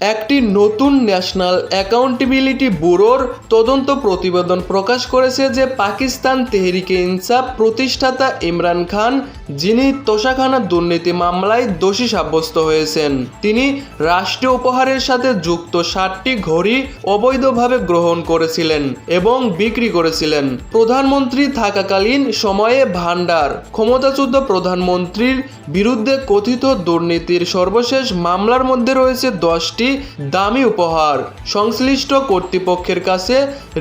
একটি নতুন national accountability ব্যুরোর তদন্ত প্রতিবেদন প্রকাশ করেছে যে পাকিস্তান তেহরিকে ইনসাফ প্রতিষ্ঠাতা ইমরান খান, যিনি তোষাখানা দুর্নীতি মামলায় দোষী সাব্যস্ত হয়েছেন। তিনি রাষ্ট্রীয় উপহারের সাথে যুক্ত ষাটটি ঘড়ি অবৈধভাবে গ্রহণ করেছিলেন এবং বিক্রি করেছিলেন। প্রধানমন্ত্রী থাকাকালীন সময়ে ভান্ডার ক্ষমতাচ্যুত প্রধানমন্ত্রীর বিরুদ্ধে কথিত দুর্নীতির সর্বশেষ মামলার মধ্যে রয়েছে দশটি দামি উপহার। সংশ্লিষ্ট কর্তৃপক্ষের কাছে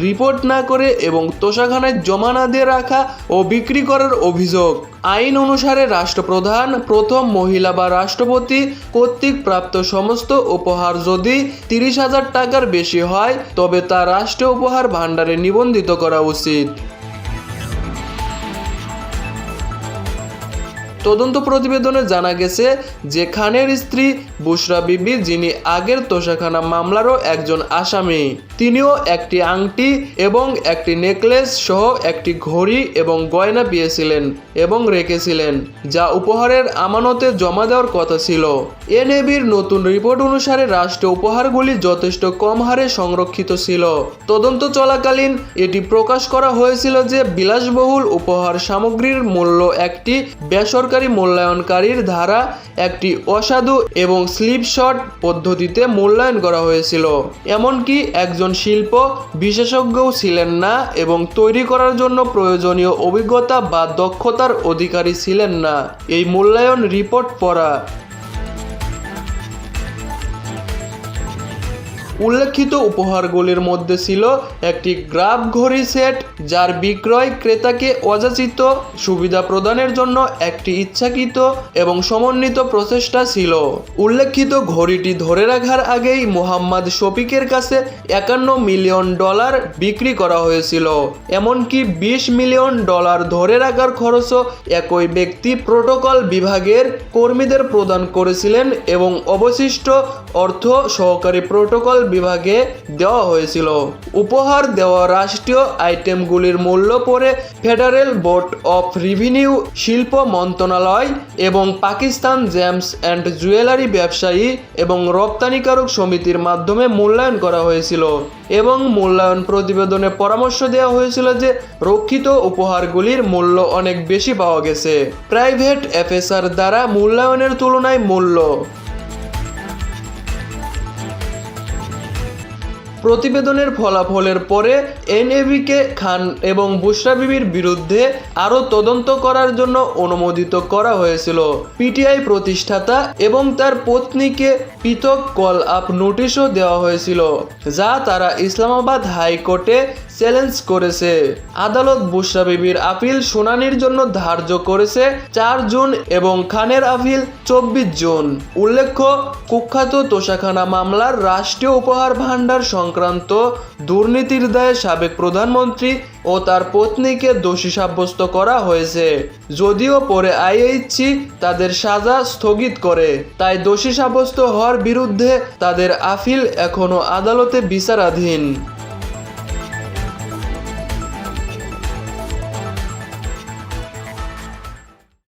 রিপোর্ট না করে এবং তোষাখানায় জমা না দিয়ে রাখা ও বিক্রি করার অভিযোগ। আইন অনুসারে রাষ্ট্রপ্রধান, প্রথম মহিলা বা রাষ্ট্রপতি কর্তৃক প্রাপ্ত সমস্ত উপহার যদি তিরিশ হাজার টাকার বেশি হয়, তবে তা রাষ্ট্রীয় উপহার ভাণ্ডারে নিবন্ধিত করা উচিত। তদন্ত প্রতিবেদনে জানা গেছে যে খানের স্ত্রী বুশরা বিবি, যিনি আগের তোষাখানা মামলারও একজন আসামি। তিনিও একটি আংটি এবং একটি নেকলেস সহ একটি ঘড়ি এবং গয়না পেয়েছিলেন এবং রেখেছিলেন, যা উপহারের আমানতে জমা দেওয়ার কথা ছিল। এনএবির নতুন রিপোর্ট অনুসারে রাষ্ট্রীয় উপহারগুলি যথেষ্ট কম হারে সংরক্ষিত ছিল। তদন্ত চলাকালীন এটি প্রকাশ করা হয়েছিল যে বিলাসবহুল উপহার সামগ্রীর মূল্য একটি বেসরকারি মূল্যায়নকারীর ধারা একটি অসাধু এবং স্লিপ শট পদ্ধতিতে মূল্যায়ন করা হয়েছিল। এমনকি একজন শিল্প বিশেষজ্ঞও ছিলেন না এবং তৈরি করার জন্য প্রয়োজনীয় অভিজ্ঞতা বা দক্ষতার অধিকারী ছিলেন না। এই মূল্যায়ন রিপোর্ট পড়া উল্লেখিত উপহারগুলির মধ্যে ছিল একটি গ্রাফ ঘড়ি সেট, যার বিক্রয় ক্রেতাকে অযাচিত সুবিধা প্রদানের জন্য একটি ইচ্ছাকৃত এবং সমন্বিত প্রচেষ্টা ছিল। উল্লেখিত ঘড়িটি ধরে রাখার আগেই মোহাম্মদ শফিকের কাছে একান্ন মিলিয়ন ডলার বিক্রি করা হয়েছিল। এমনকি বিশ মিলিয়ন ডলার ধরে রাখার খরচও একই ব্যক্তি প্রোটোকল বিভাগের কর্মীদের প্রদান করেছিলেন এবং অবশিষ্ট অর্থ সহকারী প্রোটোকল বিভাগে দেওয়া হয়েছিল। উপহার দেওয়া রাষ্ট্রীয় আইটেমগুলির মূল্য পরে ফেডারেল বোর্ড অফ রিভিনিউ, শিল্প মন্ত্রণালয় এবং পাকিস্তান জেমস অ্যান্ড জুয়েলারি ব্যবসায়ী এবং রপ্তানিকারক সমিতির মাধ্যমে মূল্যায়ন করা হয়েছিল এবং মূল্যায়ন প্রতিবেদনে পরামর্শ দেওয়া হয়েছিল যে রক্ষিত উপহারগুলির মূল্য অনেক বেশি পাওয়া গেছে। প্রাইভেট এফএসআর দ্বারা মূল্যায়নের তুলনায় মূল্য প্রতিবেদনের ফলাফলের পরে এনএবিকে খান এবং বুশরা বিবির বিরুদ্ধে আরও তদন্ত করার জন্য অনুমোদিত করা হয়েছিল। পিটিআই প্রতিষ্ঠাতা এবং তার পত্নীকে পৃথক কল আপ নোটিশও দেওয়া হয়েছিল, যা তারা ইসলামাবাদ হাইকোর্টে চ্যালেঞ্জ করেছে। আদালত বুশরা বিবির আপিল শুনানির জন্য ধার্য করেছে চার জুন এবং খানের আপিল চব্বিশ জুন। উল্লেখ্য, কুখ্যাত তোষাখানা মামলার রাষ্ট্রীয় উপহার ভাণ্ডার সংক্রান্ত দুর্নীতির দায়ে সাবেক প্রধানমন্ত্রী ও তার পত্নীকে দোষী সাব্যস্ত করা হয়েছে। যদিও পরে আইএইচসি তাদের সাজা স্থগিত করে। তাই দোষী সাব্যস্ত হওয়ার বিরুদ্ধে তাদের আফিল এখনও আদালতে বিচারাধীন।